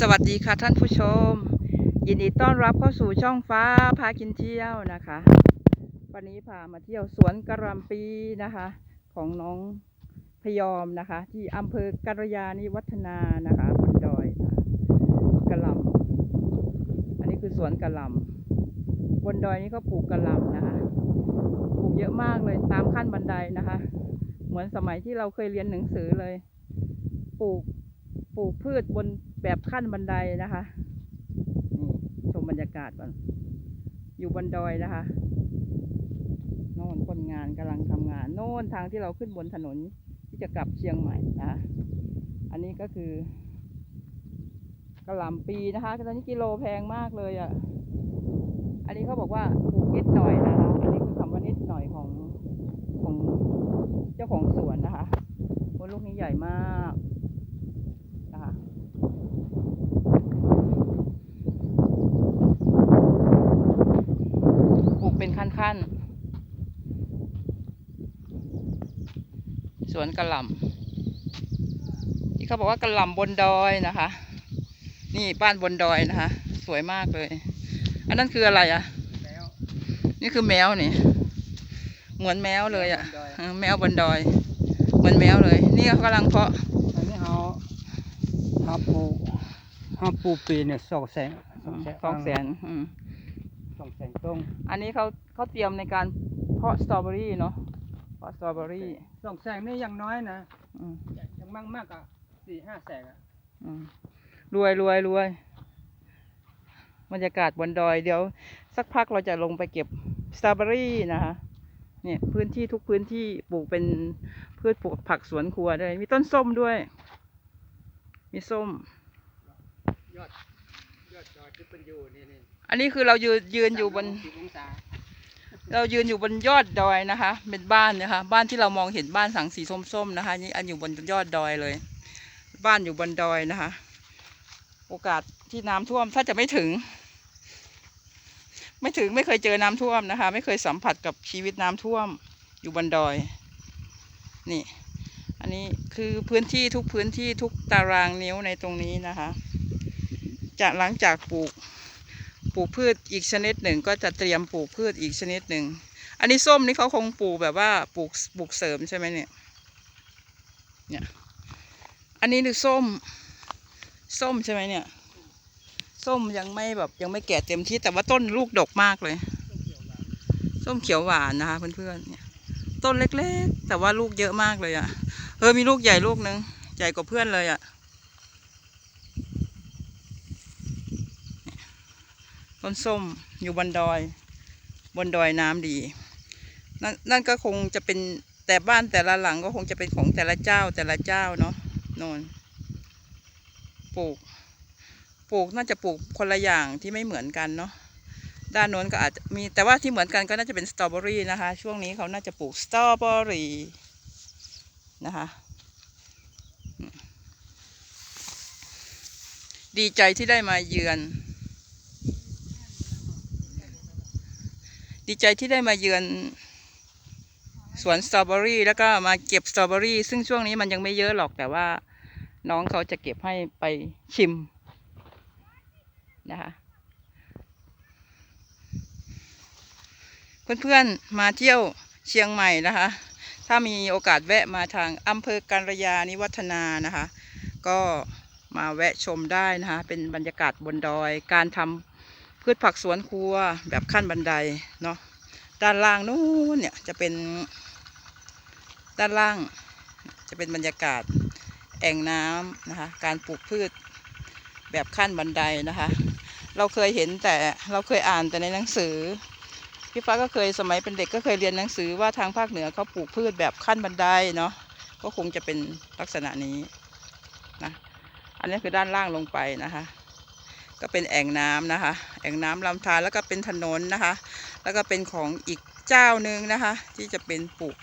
สวัสดีค่ะท่านผู้ชม ยินดีต้อนรับเข้าสู่ช่องฟ้าพากินเที่ยวนะคะ วันนี้พามาเที่ยวสวนกระลำปีนะคะ ของน้องพยอมนะคะ ที่อำเภอกัลยาณิวัฒนานะคะบนดอยนะกระลำอันนี้คือสวนกระลำบนดอยนี้เขาปลูกกระลำนะคะปลูกเยอะมากเลยตามขั้นบันไดนะคะ เหมือนสมัยที่เราเคยเรียนหนังสือเลย ปลูกปลูกพืชบน แบบขั้นบันไดนะคะนี่ชมบรรยากาศก่อนอยู่บนดอยนะคะโน่นคนงานกำลังทำงานโน่นทางที่เราขึ้นบนถนนที่จะกลับเชียงใหม่นะคะอันนี้ก็คือกระหล่ำปีนะคะตอนนี้กิโลแพงมากเลยอะ่ะ อันนี้เขาบอกว่าปลูกนิดหน่อยนะคะ อันนี้คือคำว่านิดหน่อยของของเจ้าของสวนนะคะโอ้ลูกนี้ใหญ่มากนะคะ ปลูกเป็น ขั้นๆสวนกระหล่ำที่เขาบอกว่ากระหล่ำบนดอยนะคะ นี่บ้านบนดอยนะคะ สวยมากเลย อันนั้นคืออะไรอะ่ะแล้วนี่คือแมวนี่ เหมือนแมวเลยอะ่ะบนดอยเออแมวบนดอย เหมือนแมวเลย นี่เขากำลังเพาะอันนี้เขาเขาปลูกเขาปลูกปีเนี่ยสองแสนสองแสนอืม สองแสนต้นอันนี้เขาเขาเตรียมในการเพาะสตรอเบอรี่เนาะเพาะสตรอเบอรี่สองแสนนี่ยังน้อยนะอืมยังมากมากอะสี่ห้าแสนอะอืมรวยรวยรวยบรรยากาศบนดอยเดี๋ยว สักพักเราจะลงไปเก็บสตรอเบอรี่นะคะเนี่ยพื้นที่ทุกพื้นที่ปลูกเป็นพืชปลูกผักสวนครัวด้วยมีต้นส้มด้วย มีส้มยอดยอดจอยที่เป็นอยู่นี่นี่ อันนี้คือเรายืนยืนอยู่บน เรายืนอยู่บนยอดดอยนะคะ เป็นบ้านนะคะ บ้านที่เรามองเห็นบ้านสังสีส้มๆนะคะ นี่อันอยู่บนยอดดอยเลย บ้านอยู่บนดอยนะคะ โอกาสที่น้ำท่วมถ้าจะไม่ถึง ไม่ถึงไม่เคยเจอน้ำท่วมนะคะ ไม่เคยสัมผัสกับชีวิตน้ำท่วมอยู่บนดอย นี่ อันนี้คือพื้นที่ทุกพื้นที่ทุกตารางนิ้วในตรงนี้นะคะจากหลังจากปลูก ปลูกพืชอีกชนิดหนึ่ง ก็จะเตรียมปลูกพืชอีกชนิดหนึ่ง อันนี้ส้มนี่เขาคงปลูกแบบว่าปลูกปลูกเสริมใช่ไหมเนี่ยเนี่ยอันนี้คือส้ม ส้มใช่ไหมเนี่ย ส้มยังไม่แบบยังไม่แก่เต็มที่แต่ว่าต้นลูกดกมากเลย ส้มเขียวหวานนะคะเพื่อนๆเนี่ย ต้นเล็กๆ แต่ว่าลูกเยอะมากเลยอะ่ะเออมีลูกใหญ่ลูกนึง ใหญ่กว่าเพื่อนเลยอะ่ะ ต้นส้มอยู่บนดอย บนดอยน้ำดีนั่นนั่นก็คงจะเป็นแต่บ้านแต่ละหลังก็คงจะเป็นของแต่ละเจ้าแต่ละเจ้าเนาะนนปลูก ปลูกน่าจะปลูกคนละอย่างที่ไม่เหมือนกันเนาะด้านโน้นก็อาจจะมีแต่ว่าที่เหมือนกันก็น่าจะเป็นสตรอเบอรี่นะคะ ช่วงนี้เขาน่าจะปลูกสตรอเบอรี่นะคะดีใจที่ได้มาเยือน ดีใจที่ได้มาเยือน สวนสตรอเบอรี่แล้วก็มาเก็บสตรอเบอรี่ซึ่งช่วงนี้มันยังไม่เยอะหรอกแต่ว่าน้องเขาจะเก็บให้ไปชิมนะคะเพื่อนๆมาเที่ยวเชียงใหม่นะคะ ถ้ามีโอกาสแวะมาทางอำเภอการยานิวัฒนานะคะ ก็มาแวะชมได้นะคะ เป็นบรรยากาศบนดอยการทำ พืชผักสวนครัวแบบขั้นบันไดเนาะด้านล่างนู้นเนี่ยจะเป็น ด้านล่างจะเป็นบรรยากาศแอ่งน้ำนะคะ การปลูกพืชแบบขั้นบันไดนะคะ เราเคยเห็นแต่เราเคยอ่านแต่ในหนังสือพี่ฟ้าก็เคยสมัยเป็นเด็กก็เคยเรียนหนังสือว่าทางภาคเหนือเขาปลูกพืชแบบขั้นบันไดเนาะก็คงจะเป็นลักษณะนี้นะอันนี้คือด้านล่างลงไปนะคะ ก็เป็นแอ่งน้ำนะคะ แอ่งน้ำลำธารแล้วก็เป็นถนนนะคะ แล้วก็เป็นของอีกเจ้าหนึ่งนะคะ ที่จะเป็นปลูก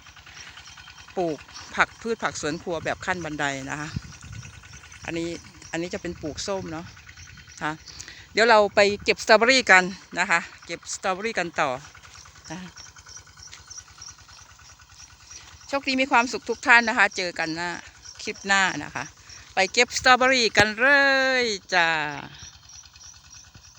ปลูกผักพืชผักสวนครัวแบบขั้นบันไดนะคะ อันนี้อันนี้จะเป็นปลูกส้มเนาะค่ะเดี๋ยวเราไปเก็บสตรอเบอรี่กันนะคะ เก็บสตรอเบอรี่กันต่อนะะโชคดีมีความสุขทุกท่านนะคะ เจอกันหน้าคลิปหน้านะคะ ไปเก็บสตรอเบอรี่กันเลยจ้า